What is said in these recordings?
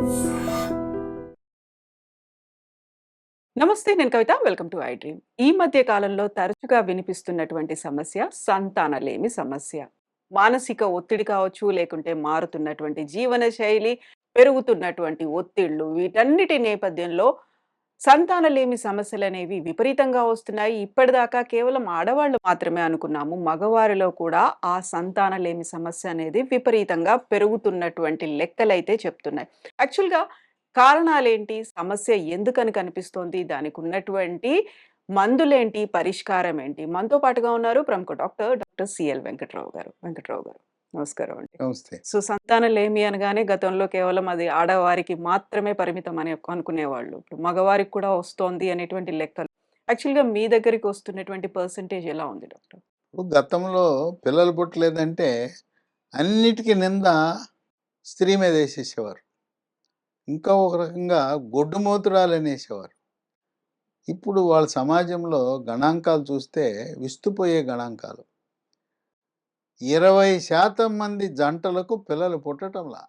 నమస్తే నేను Kavitha. Welcome to I Dream. ఈ మధ్య కాలంలో తరచుగా వినిపిస్తున్నటువంటి సమస్య సంతానలేమి సమస్య. మానసిక ఒత్తిడి కావచ్చు లేకుంటే మారుతున్నటువంటి జీవన శైలి పెరుగుతున్నటువంటి ఒత్తిళ్ళు వీటన్నిటి నేపథ్యంలో సంతానలేమి సమస్యలు అనేవి విపరీతంగా వస్తున్నాయి ఇప్పటిదాకా కేవలం ఆడవాళ్ళు మాత్రమే అనుకున్నాము మగవారిలో కూడా ఆ సంతానలేమి సమస్య అనేది విపరీతంగా పెరుగుతున్నటువంటి లెక్కలైతే చెప్తున్నాయి యాక్చువల్గా కారణాలేంటి? సమస్య ఎందుకని కనిపిస్తోంది? దానికి ఉన్నటువంటి మందులేంటి? పరిష్కారం ఏంటి? మనతో పాటుగా ఉన్నారు ప్రముఖ డాక్టర్, డాక్టర్ సిఎల్ వెంకట్రావు గారు. వెంకట్రావు గారు. నమస్కారం అండి. నమస్తే. సో, సంతానలేమి అనగానే గతంలో కేవలం అది ఆడవారికి మాత్రమే పరిమితం అని అనుకునేవాళ్ళు. ఇప్పుడు మగవారికి కూడా వస్తోంది అనేటువంటి లెక్కలు. యాక్చువల్‌గా మీ దగ్గరికి వస్తున్నటువంటి పర్సెంటేజ్ ఎలా ఉంది డాక్టర్? గతంలో పిల్లలు పుట్టలేదంటే అన్నిటికి నింద స్త్రీ మీద వేసేసేవారు. ఇంకా ఒక రకంగా గొడ్డుమూతురాలు అనేసేవారు. ఇప్పుడు వాళ్ళ సమాజంలో గణాంకాలు చూస్తే విస్తుపోయే గణాంకాలు. 20% మంది జంటలకు పిల్లలు పుట్టటంలా.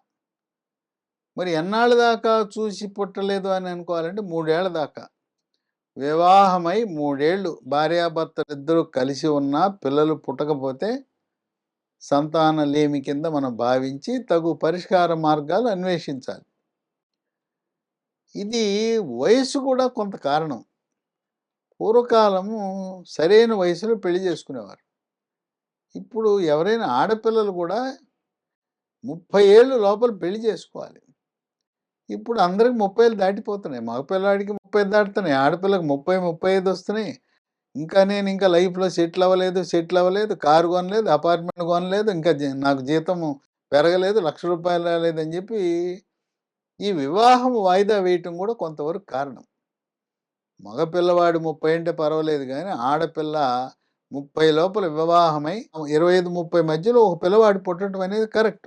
మరి ఎన్నాళ్ళ దాకా చూసి పుట్టలేదు అని అనుకోవాలంటే మూడేళ్ళ దాకా. వివాహమై 3 ఏళ్ళు భార్యాభర్తలిద్దరూ కలిసి ఉన్నా పిల్లలు పుట్టకపోతే సంతానలేమి కింద మనం భావించి తగు పరిష్కార మార్గాలు అన్వేషించాలి. ఇది వయసు కూడా కొంత కారణం. పూర్వకాలము సరైన వయసులో పెళ్ళి చేసుకునేవారు. ఇప్పుడు ఎవరైనా ఆడపిల్లలు కూడా 30 ఏళ్ళు లోపల పెళ్ళి చేసుకోవాలి. ఇప్పుడు అందరికి 30 ఏళ్ళు దాటిపోతున్నాయి. మగపిల్లాడికి 30 దాటుతున్నాయి. ఆడపిల్లకి 30, 35 వస్తున్నాయి. ఇంకా నేను ఇంకా లైఫ్‌లో సెటిల్ అవ్వలేదు, సెటిల్ అవ్వలేదు, కారు కొనలేదు, అపార్ట్మెంట్ కొనలేదు, ఇంకా నాకు జీతం పెరగలేదు, లక్ష రూపాయలు రాలేదని చెప్పి ఈ వివాహం వాయిదా వేయటం కూడా కొంతవరకు కారణం. మగ పిల్లవాడు 30 అంటే పర్వాలేదు కానీ ఆడపిల్ల 30 లోపల వివాహమై 25, 30 మధ్యలో ఒక పిల్లవాడు పుట్టడం అనేది కరెక్ట్.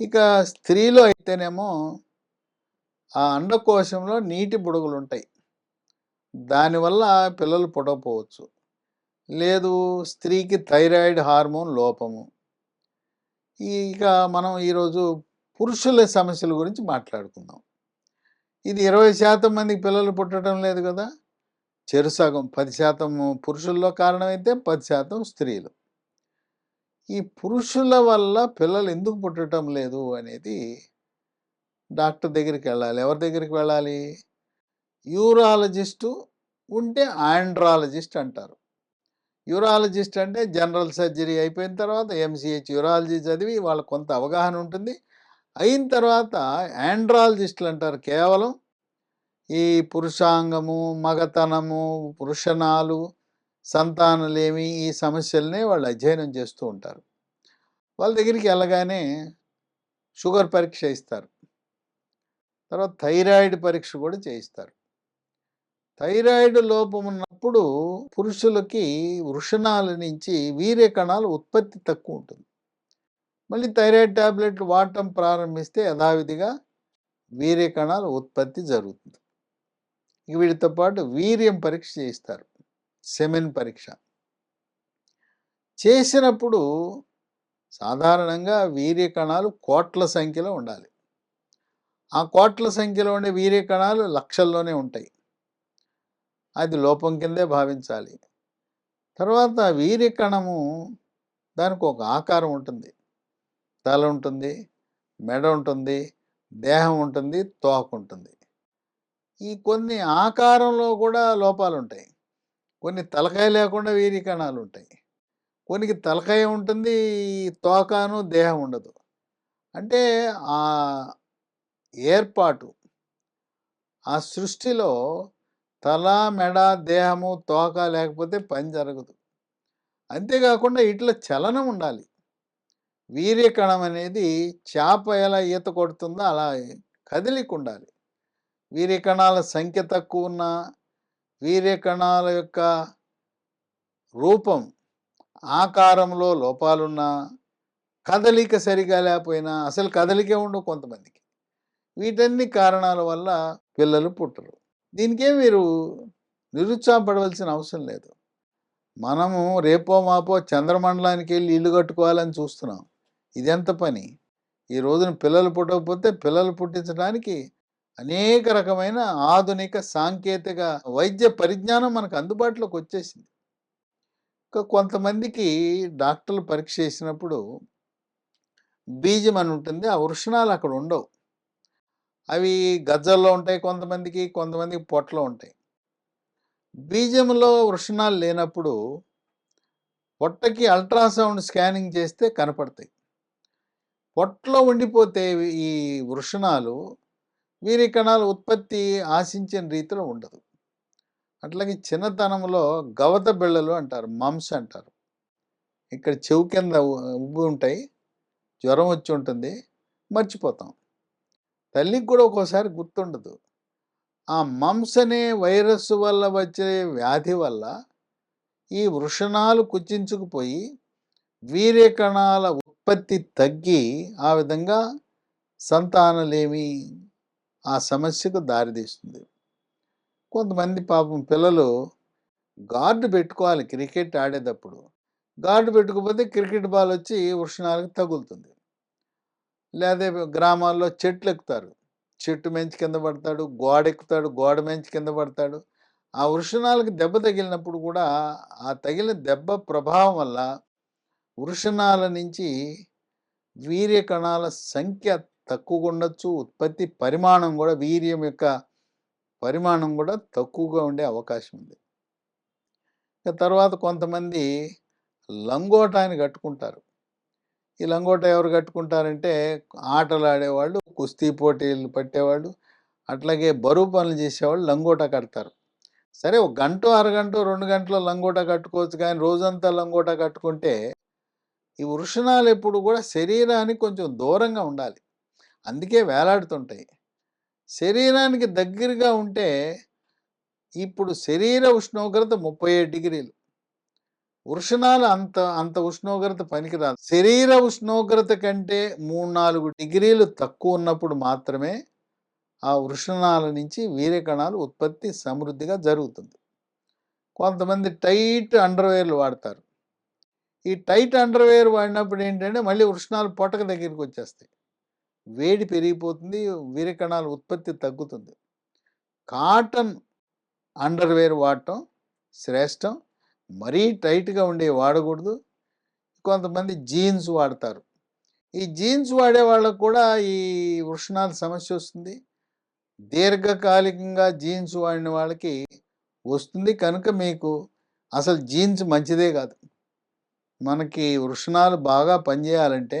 ఇక స్త్రీలో అయితేనేమో ఆ అండకోశంలో నీటి బుడగలుంటాయి. దానివల్ల పిల్లలు పుట్టకపోవచ్చు. లేదు స్త్రీకి థైరాయిడ్ హార్మోన్ లోపము. ఇక మనం ఈరోజు పురుషుల సమస్యల గురించి మాట్లాడుకుందాం. ఇది 20% మందికి పిల్లలు పుట్టడం లేదు కదా! చెరుసగం 10% పురుషుల్లో కారణమైతే 10% స్త్రీలు. ఈ పురుషుల వల్ల పిల్లలు ఎందుకు పుట్టటం లేదు అనేది డాక్టర్ దగ్గరికి వెళ్ళాలి. ఎవరి దగ్గరికి వెళ్ళాలి? యూరాలజిస్టు ఉంటే ఆండ్రాలజిస్ట్ అంటారు. యూరాలజిస్ట్ అంటే జనరల్ సర్జరీ అయిపోయిన తర్వాత ఎంసీహెచ్ యూరాలజీ చదివి వాళ్ళకు కొంత అవగాహన ఉంటుంది. అయిన తర్వాత ఆండ్రాలజిస్టులు అంటారు. కేవలం ఈ పురుషాంగము, మగతనము, పురుషణాలు సంతానలేమి ఈ సమస్యలనే వాళ్ళు అధ్యయనం చేస్తూ ఉంటారు. వాళ్ళ దగ్గరికి వెళ్ళగానే షుగర్ పరీక్ష ఇస్తారు. తర్వాత థైరాయిడ్ పరీక్ష కూడా చేయిస్తారు. థైరాయిడ్ లోపం ఉన్నప్పుడు పురుషులకి వృషణాల నుంచి వీర్య కణాలు ఉత్పత్తి తక్కువ ఉంటుంది. మళ్ళీ థైరాయిడ్ టాబ్లెట్లు వాడటం ప్రారంభిస్తే యథావిధిగా వీర్య కణాల ఉత్పత్తి జరుగుతుంది. ఇక వీటితో పాటు వీర్యం పరీక్ష చేయిస్తారు. సెమెన్ పరీక్ష. చేసినప్పుడు సాధారణంగా వీర్య కణాలు కోట్ల సంఖ్యలో ఉండాలి. ఆ కోట్ల సంఖ్యలో ఉండే వీర్య కణాలు లక్షల్లోనే ఉంటాయి. అది లోపం కిందే భావించాలి. తర్వాత వీర్య కణము దానికి ఒక ఆకారం ఉంటుంది. తల ఉంటుంది, మెడ ఉంటుంది, దేహం ఉంటుంది, తోక ఉంటుంది. ఈ కొన్ని ఆకారంలో కూడా లోపాలు ఉంటాయి కొన్ని తలకాయ లేకుండా వీరి కణాలు ఉంటాయి. కొన్నికి తలకాయ ఉంటుంది, తోకను, దేహం ఉండదు. అంటే ఆ ఏర్పాటు ఆ సృష్టిలో తల, మెడ, దేహము, తోక లేకపోతే పని జరగదు. అంతేకాకుండా ఇట్లా చలనం ఉండాలి. వీర్యకణం అనేది చేప ఎలా ఈత కొడుతుందో అలా కదలిక ఉండాలి. వీర్య కణాల సంఖ్య తక్కువ ఉన్న వీర్య కణాల యొక్క రూపం, ఆకారంలో లోపాలున్నా, కదలిక సరిగా లేకపోయినా అసలు కదలికే ఉండవు కొంతమందికి. వీటన్ని కారణాల వల్ల పిల్లలు పుట్టరు. దీనికేం మీరు నిరుత్సాహపడవలసిన అవసరం లేదు. మనము రేపో మాపో చంద్రమండలానికి వెళ్ళి ఇల్లు కట్టుకోవాలని చూస్తున్నాం. ఇదెంత పని? ఈ రోజున పిల్లలు పుట్టకపోతే పిల్లలు పుట్టించడానికి అనేక రకమైన ఆధునిక సాంకేతిక వైద్య పరిజ్ఞానం మనకు అందుబాటులోకి వచ్చేసింది. ఇంకా కొంతమందికి డాక్టర్లు పరీక్ష చేసినప్పుడు బీజం అని ఉంటుంది ఆ వృషణాలు అక్కడ ఉండవు. అవి గజ్జల్లో ఉంటాయి కొంతమందికి కొంతమందికి పొట్టలో ఉంటాయి. బీజంలో వృషణాలు లేనప్పుడు పొట్టకి అల్ట్రాసౌండ్ స్కానింగ్ చేస్తే కనపడతాయి. పొట్టలో ఉండిపోతే ఈ వృషణాలు వీరి కణాల ఉత్పత్తి ఆశించిన రీతిలో ఉండదు. అట్లాగే చిన్నతనంలో గవత బిళ్ళలు అంటారు మమ్స్ అంటారు. ఇక్కడ చెవు కింద ఉబ్బు ఉంటాయి జ్వరం వచ్చి ఉంటుంది మర్చిపోతాం. తల్లికి కూడా ఒక్కోసారి గుర్తుండదు. ఆ మమ్స్ అనే వైరస్ వల్ల వచ్చే వ్యాధి వల్ల ఈ వృషణాలు కుచించుకుపోయి వీర్య కణాల ఉత్పత్తి తగ్గి ఆ విధంగా సంతానలేమి ఆ సమస్యకు దారితీస్తుంది. కొంతమంది పాపం పిల్లలు గార్డు పెట్టుకోవాలి క్రికెట్ ఆడేటప్పుడు. గార్డు పెట్టుకోకపోతే క్రికెట్ బాల్ వచ్చి వృషణాలకు తగులుతుంది. లేదా గ్రామాల్లో చెట్లు ఎక్కుతారు. చెట్టు మెంచి కింద పడతాడు గోడ ఎక్కుతాడు గోడ మెంచి కింద పడతాడు. ఆ వృషణాలకు దెబ్బ తగిలినప్పుడు కూడా ఆ తగిలిన దెబ్బ ప్రభావం వల్ల వృషణాల నుంచి వీర్య కణాల సంఖ్య తక్కువగా ఉండొచ్చు ఉత్పత్తి పరిమాణం కూడా వీర్యం యొక్క పరిమాణం కూడా తక్కువగా ఉండే అవకాశం ఉంది. ఇంకా తర్వాత కొంతమంది లంగోటాని కట్టుకుంటారు. ఈ లంగోట ఎవరు కట్టుకుంటారంటే ఆటలు ఆడేవాళ్ళు కుస్తీ పోటీలు పట్టేవాళ్ళు అట్లాగే బరువు పనులు చేసేవాళ్ళు లంగోట కడతారు. సరే ఒక గంట అరగంట రెండు గంటల లంగోట కట్టుకోవచ్చు కానీ రోజంతా లంగోట కట్టుకుంటే ఈ వృషణాలు ఎప్పుడు కూడా శరీరానికి కొంచెం దూరంగా ఉండాలి. అందుకే వేలాడుతుంటాయి. శరీరానికి దగ్గరగా ఉంటే ఇప్పుడు శరీర ఉష్ణోగ్రత ముప్పై ఏడు డిగ్రీలు. వృషణాలు అంత అంత ఉష్ణోగ్రత పనికిరాదు. శరీర ఉష్ణోగ్రత కంటే మూడు నాలుగు డిగ్రీలు తక్కువ ఉన్నప్పుడు మాత్రమే ఆ వృషణాల నుంచి వీర్య కణాలు ఉత్పత్తి సమృద్ధిగా జరుగుతుంది. కొంతమంది టైట్ అండర్వేర్లు వాడతారు. ఈ టైట్ అండర్వేర్ వాడినప్పుడు ఏంటంటే మళ్ళీ వృషణాలు పొట్టక దగ్గరికి వచ్చేస్తాయి. వేడి పెరిగిపోతుంది వీర్య కణాల ఉత్పత్తి తగ్గుతుంది. కాటన్ అండర్వేర్ వాడటం శ్రేష్టం. మరీ టైట్గా ఉండే వాడకూడదు. కొంతమంది జీన్స్ వాడతారు. ఈ జీన్స్ వాడే వాళ్ళకు కూడా ఈ వృషణాల సమస్య వస్తుంది. దీర్ఘకాలికంగా జీన్స్ వాడిన వాళ్ళకి వస్తుంది కనుక మీకు అసలు జీన్స్ మంచిదే కాదు. మనకి వృషణాలు బాగా పనిచేయాలంటే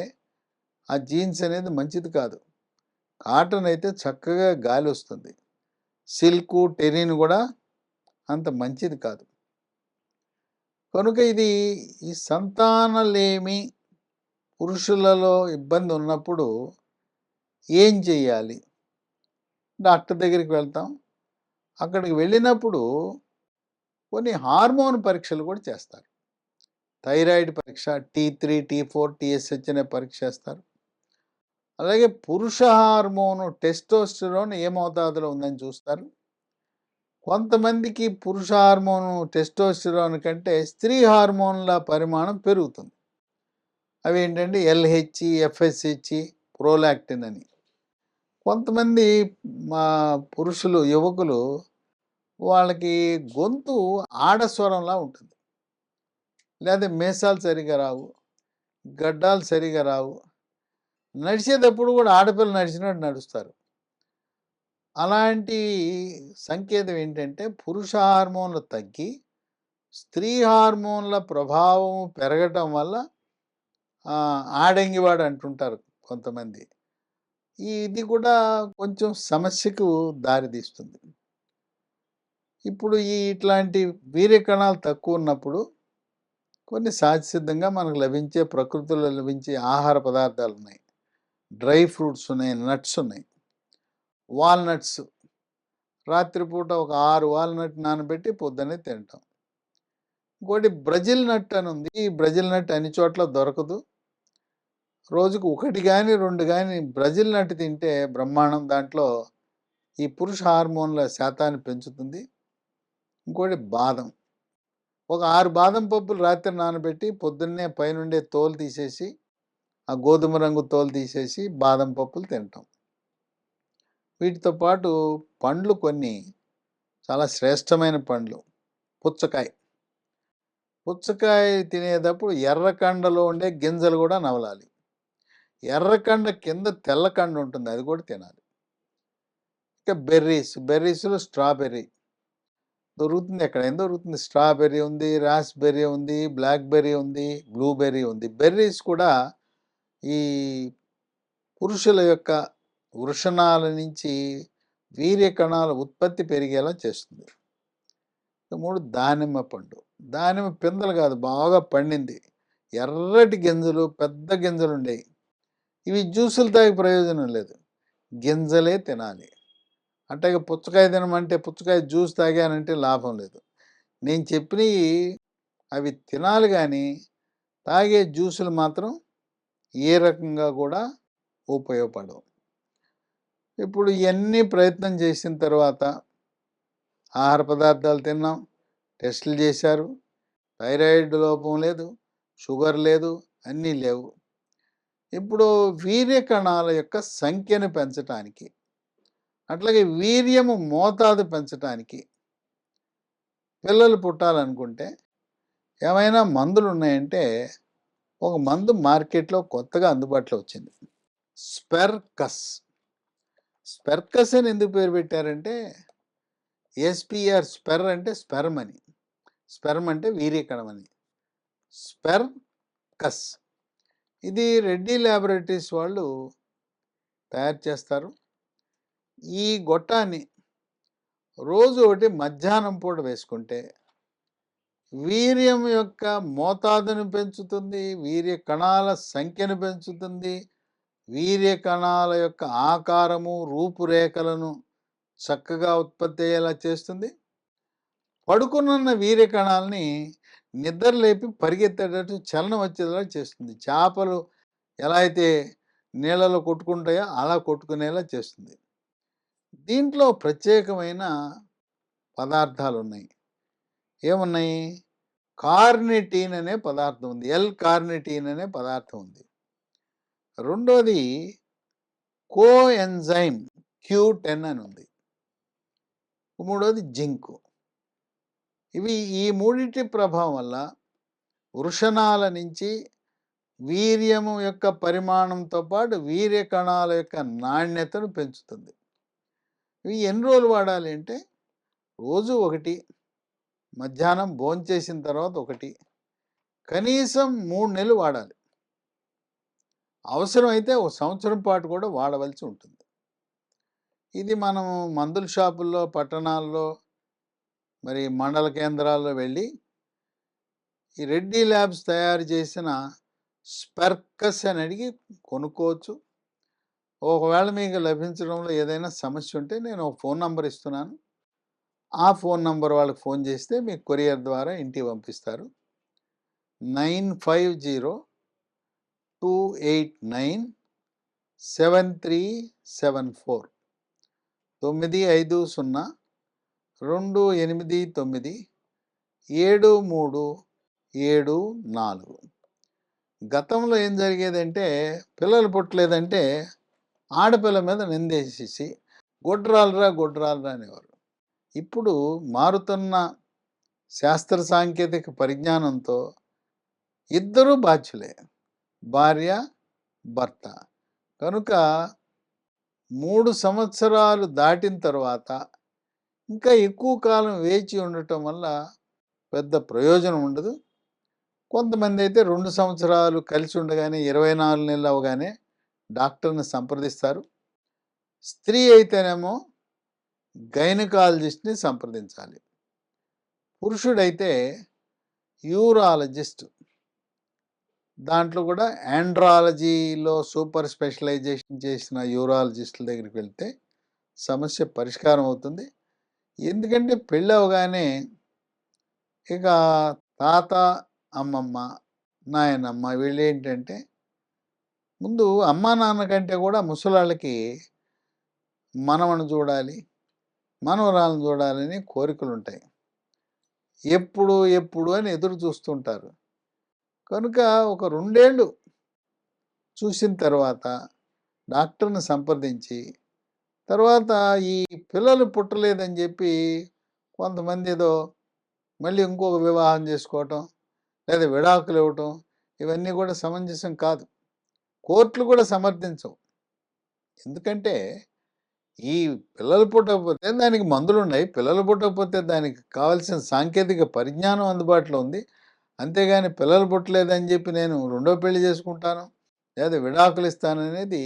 ఆ జీన్స్ అనేది మంచిది కాదు. కాటన్ అయితే చక్కగా గాలి వస్తుంది. సిల్క్ టెరిన్ కూడా అంత మంచిది కాదు. కనుక ఇది ఈ సంతానలేమి పురుషులలో ఇబ్బంది ఉన్నప్పుడు ఏం చేయాలి? డాక్టర్ దగ్గరికి వెళ్తాం. అక్కడికి వెళ్ళినప్పుడు కొన్ని హార్మోన్ పరీక్షలు కూడా చేస్తారు. థైరాయిడ్ పరీక్ష T three T four TSH అనే పరీక్ష చేస్తారు. అలాగే పురుష హార్మోను టెస్టోస్టిరోన్ ఏ మోతాదులో ఉందని చూస్తారు? కొంతమందికి పురుష హార్మోను టెస్టోస్టెరోన్ కంటే స్త్రీ హార్మోన్ల పరిమాణం పెరుగుతుంది. అవి ఏంటంటే ఎల్హెచ్ ఎఫ్ఎస్హెచ్ ప్రోలాక్టిన్ అని. కొంతమంది మా పురుషులు యువకులు వాళ్ళకి గొంతు ఆడస్వరంలా ఉంటుంది. లేదా మేసాలు సరిగా రావు గడ్డాలు సరిగా రావు నడిచేటప్పుడు కూడా ఆడపిల్ల నడిచినట్టు నడుస్తారు. అలాంటి సంకేతం ఏంటంటే పురుష హార్మోన్లు తగ్గి స్త్రీ హార్మోన్ల ప్రభావం పెరగటం వల్ల ఆడంగివాడు అంటుంటారు కొంతమంది. ఈ ఇది కూడా కొంచెం సమస్యకు దారితీస్తుంది. ఇప్పుడు ఈ ఇట్లాంటి వీర్యకణాలు తక్కువ ఉన్నప్పుడు కొన్ని సహజసిద్ధంగా మనకు లభించే ప్రకృతిలో లభించే ఆహార పదార్థాలు ఉన్నాయి. డ్రై ఫ్రూట్స్ ఉన్నాయి నట్స్ ఉన్నాయి. వాల్నట్స్ రాత్రిపూట ఒక ఆరు వాల్నట్ నానబెట్టి పొద్దున్నే తింటాం. ఇంకోటి బ్రెజిల్ నట్ అని ఉంది. ఈ బ్రెజిల్ నట్ అన్ని చోట్ల దొరకదు. రోజుకు ఒకటి కానీ రెండు కానీ బ్రెజిల్ నట్ తింటే బ్రహ్మాండం దాంట్లో ఈ పురుష హార్మోన్ల శాతాన్ని పెంచుతుంది. ఇంకోటి బాదం. ఒక ఆరు బాదం పప్పులు రాత్రి నానబెట్టి పొద్దున్నే పైనుండే తోలు తీసేసి ఆ గోధుమ రంగు తోలు తీసేసి బాదం పప్పులు తింటాం. వీటితో పాటు పండ్లు కొన్ని చాలా శ్రేష్టమైన పండ్లు. పుచ్చకాయ. పుచ్చకాయ తినేటప్పుడు ఎర్రకండలో ఉండే గింజలు కూడా నవలాలి. ఎర్రకండ కింద తెల్లకండ ఉంటుంది అది కూడా తినాలి. ఇక బెర్రీస్ బెర్రీస్లో స్ట్రాబెర్రీ. దొరుకుతుంది ఎక్కడ ఏం దొరుకుతుంది. స్ట్రాబెర్రీ ఉంది రాస్బెర్రీ ఉంది బ్లాక్బెర్రీ ఉంది బ్లూబెర్రీ ఉంది. బెర్రీస్ కూడా ఈ పురుషుల యొక్క వృషణాల నుంచి వీర్య కణాల ఉత్పత్తి పెరిగేలా చేస్తుంది. మూడు దానిమ్మ పండు. దానిమ్మ పిందలు కాదు బాగా పండింది. ఎర్రటి గింజలు పెద్ద గింజలు ఉండేవి ఇవి జ్యూసులు తాగి ప్రయోజనం లేదు. గింజలే తినాలి. అంటే ఇక పుచ్చకాయ తినమంటే పుచ్చకాయ జ్యూస్ తాగానంటే లాభం లేదు. నేను చెప్పినవి అవి తినాలి కానీ తాగే జ్యూసులు మాత్రం ఏ రకంగా కూడా ఉపయోగపడవు. ఇప్పుడు ఇవన్నీ ప్రయత్నం చేసిన తర్వాత ఆహార పదార్థాలు తిన్నాం టెస్టులు చేశారు థైరాయిడ్ లోపం లేదు షుగర్ లేదు అన్నీ లేవు. ఇప్పుడు వీర్య కణాల యొక్క సంఖ్యను పెంచటానికి అట్లాగే వీర్యము మోతాదు పెంచటానికి పిల్లలు పుట్టాలనుకుంటే ఏమైనా మందులు ఉన్నాయంటే ఒక మందు మార్కెట్లో కొత్తగా అందుబాటులో వచ్చింది. స్పెర్కస్. స్పెర్కస్ అని ఎందుకు పేరు పెట్టారంటే ఎస్పిఆర్ స్పెర్ అంటే స్పెర్మ్ అని. స్పెర్మ్ అంటే వీర్యకణం అని. స్పెర్ కస్ ఇది రెడ్డి ల్యాబొరేటరీస్ వాళ్ళు తయారు చేస్తారు. ఈ గొట్టాన్ని రోజు ఒకటి మధ్యాహ్నం పూట వేసుకుంటే వీర్యం యొక్క మోతాదును పెంచుతుంది వీర్య కణాల సంఖ్యను పెంచుతుంది. వీర్య కణాల యొక్క ఆకారము రూపురేఖలను చక్కగా ఉత్పత్తి అయ్యేలా చేస్తుంది. పడుకునున్న వీర్య కణాలని నిద్ర లేపి పరిగెత్తేటట్టు చలనం వచ్చేలా చేస్తుంది. చేపలు ఎలా అయితే నీళ్ళలో కొట్టుకుంటాయో అలా కొట్టుకునేలా చేస్తుంది. దీంట్లో ప్రత్యేకమైన పదార్థాలు ఉన్నాయి ఏమున్నాయి? కార్నిటీన్ అనే పదార్థం ఉంది. ఎల్ కార్నిటీన్ అనే పదార్థం ఉంది. రెండోది కో ఎంజైమ్ క్యూ టెన్ అని ఉంది. మూడోది జింకు. ఇవి ఈ మూడింటి ప్రభావం వల్ల వృషణాల నుంచి వీర్యము యొక్క పరిమాణంతో పాటు వీర్య కణాల యొక్క నాణ్యతను పెంచుతుంది. ఇవి ఎన్ని రోజులు వాడాలి అంటే రోజు ఒకటి మధ్యాహ్నం భోంచేసిన తర్వాత ఒకటి. కనీసం మూడు నెలలు వాడాలి. అవసరమైతే ఒక సంవత్సరం పాటు కూడా వాడవలసి ఉంటుంది. ఇది మనం మందుల షాపుల్లో పట్టణాల్లో మరి మండల కేంద్రాల్లో వెళ్ళి ఈ రెడ్డి ల్యాబ్స్ తయారు చేసిన స్పెర్కస్ అని అడిగి కొనుక్కోవచ్చు. ఒకవేళ మీకు లభించడంలో ఏదైనా సమస్య ఉంటే నేను ఒక ఫోన్ నంబర్ ఇస్తున్నాను. ఆ ఫోన్ నంబర్ వాళ్ళకి ఫోన్ చేస్తే మీకు కొరియర్ ద్వారా ఇంటికి పంపిస్తారు. Nine five zero two eight nine seven three seven four తొమ్మిది ఐదు సున్నా రెండు ఎనిమిది తొమ్మిది ఏడు మూడు ఏడు నాలుగు. గతంలో ఏం జరిగేదంటే పిల్లలు పుట్టలేదంటే ఆడపిల్ల మీద నిందేసేసి గొడ్రాలరా గొడ్రాలరా అనేవారు. ఇప్పుడు మారుతున్న శాస్త్ర సాంకేతిక పరిజ్ఞానంతో ఇద్దరూ బాధ్యులే. భార్య భర్త. కనుక మూడు సంవత్సరాలు దాటిన తర్వాత ఇంకా ఎక్కువ కాలం వేచి ఉండటం వల్ల పెద్ద ప్రయోజనం ఉండదు. కొంతమంది అయితే రెండు సంవత్సరాలు కలిసి ఉండగానే ఇరవై నాలుగు నెలలు అవగానే డాక్టర్ని సంప్రదిస్తారు. స్త్రీ అయితేనేమో గైనకాలజిస్ట్ని సంప్రదించాలి. పురుషుడైతే యూరాలజిస్ట్. దాంట్లో కూడా ఆండ్రాలజీలో సూపర్ స్పెషలైజేషన్ చేసిన యూరాలజిస్టుల దగ్గరికి వెళ్తే సమస్య పరిష్కారం అవుతుంది. ఎందుకంటే పెళ్ళి అవగానే ఇక తాత అమ్మమ్మ నాయనమ్మ వీళ్ళు ఏంటంటే ముందు అమ్మా నాన్న కంటే కూడా ముసలాళ్ళకి మనవను చూడాలి. మనవరాలను చూడాలని కోరికలు ఉంటాయి ఎప్పుడు ఎప్పుడు అని ఎదురు చూస్తుంటారు. కనుక ఒక రెండేళ్ళు చూసిన తర్వాత డాక్టర్ని సంప్రదించి తర్వాత ఈ పిల్లలు పుట్టలేదని చెప్పి కొంతమంది ఏదో మళ్ళీ ఇంకొక వివాహం చేసుకోవటం లేదా విడాకులు ఇవ్వటం ఇవన్నీ కూడా సమంజసం కాదు. కోర్టులు కూడా సమర్థించవు. ఎందుకంటే ఈ పిల్లలు పుట్టకపోతే దానికి మందులు ఉన్నాయి పిల్లలు పుట్టకపోతే దానికి కావాల్సిన సాంకేతిక పరిజ్ఞానం అందుబాటులో ఉంది. అంతేగాని పిల్లలు పుట్టలేదని చెప్పి నేను రెండో పెళ్ళి చేసుకుంటాను లేదా విడాకులు ఇస్తాననేది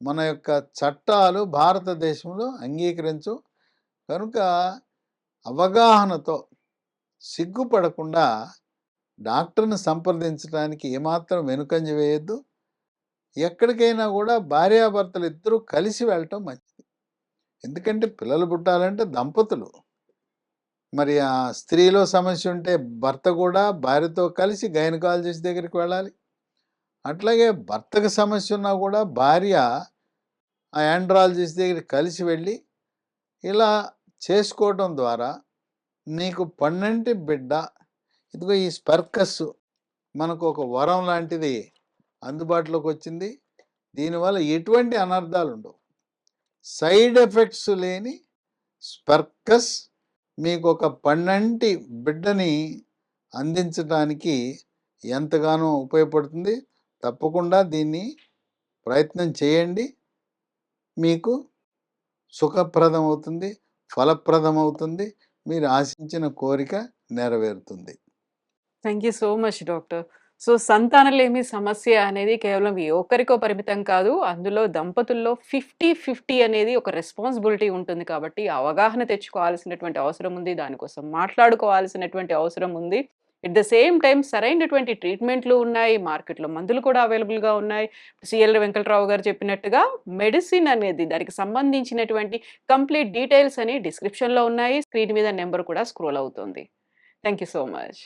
మన యొక్క చట్టాలు భారతదేశంలో అంగీకరించు. కనుక అవగాహనతో సిగ్గుపడకుండా డాక్టర్ని సంప్రదించడానికి ఏమాత్రం వెనుకంజ వేయద్దు. ఎక్కడికైనా కూడా భార్యాభర్తలు ఇద్దరూ కలిసి వెళ్ళటం మంచిది. ఎందుకంటే పిల్లలు పుట్టాలంటే దంపతులు. మరి ఆ స్త్రీలో సమస్య ఉంటే భర్త కూడా భార్యతో కలిసి గైనకాలజిస్ట్ దగ్గరికి వెళ్ళాలి. అట్లాగే భర్తకు సమస్య ఉన్నా కూడా భార్య ఆ యాండ్రాలజిస్ట్ దగ్గరికి కలిసి వెళ్ళి ఇలా చేసుకోవటం ద్వారా నీకు పన్నెంటి బిడ్డ ఇదిగో ఈ స్పర్కస్ మనకు ఒక వరం లాంటిది అందుబాటులోకి వచ్చింది దీనివల్ల ఎటువంటి అనర్థాలు ఉండవు సైడ్ ఎఫెక్ట్స్ లేని స్పర్కస్ మీకు ఒక పన్నంటి బిడ్డని అందించడానికి ఎంతగానో ఉపయోగపడుతుంది. తప్పకుండా దీన్ని ప్రయత్నం చేయండి. మీకు సుఖప్రదం అవుతుంది ఫలప్రదం అవుతుంది మీరు ఆశించిన కోరిక నెరవేరుతుంది. Thank you so much doctor so సంతానలేమి సమస్య అనేది కేవలం ఒకరికో పరిమితం కాదు. అందులో దంపతుల్లో ఫిఫ్టీ ఫిఫ్టీ అనేది ఒక రెస్పాన్సిబిలిటీ ఉంటుంది కాబట్టి అవగాహన తెచ్చుకోవాల్సినటువంటి అవసరం ఉంది. దానికోసం మాట్లాడుకోవాల్సినటువంటి అవసరం ఉంది. ఎట్ ద సేమ్ టైం సరైనటువంటి ట్రీట్మెంట్లు ఉన్నాయి. మార్కెట్లో మందులు కూడా అవైలబుల్గా ఉన్నాయి. సిఎల్ వెంకటరావు గారు చెప్పినట్టుగా మెడిసిన్ అనేది దానికి సంబంధించినటువంటి కంప్లీట్ డీటెయిల్స్ అని డిస్క్రిప్షన్లో ఉన్నాయి. స్క్రీన్ మీద నెంబర్ కూడా స్క్రోల్ అవుతుంది. Thank you so much.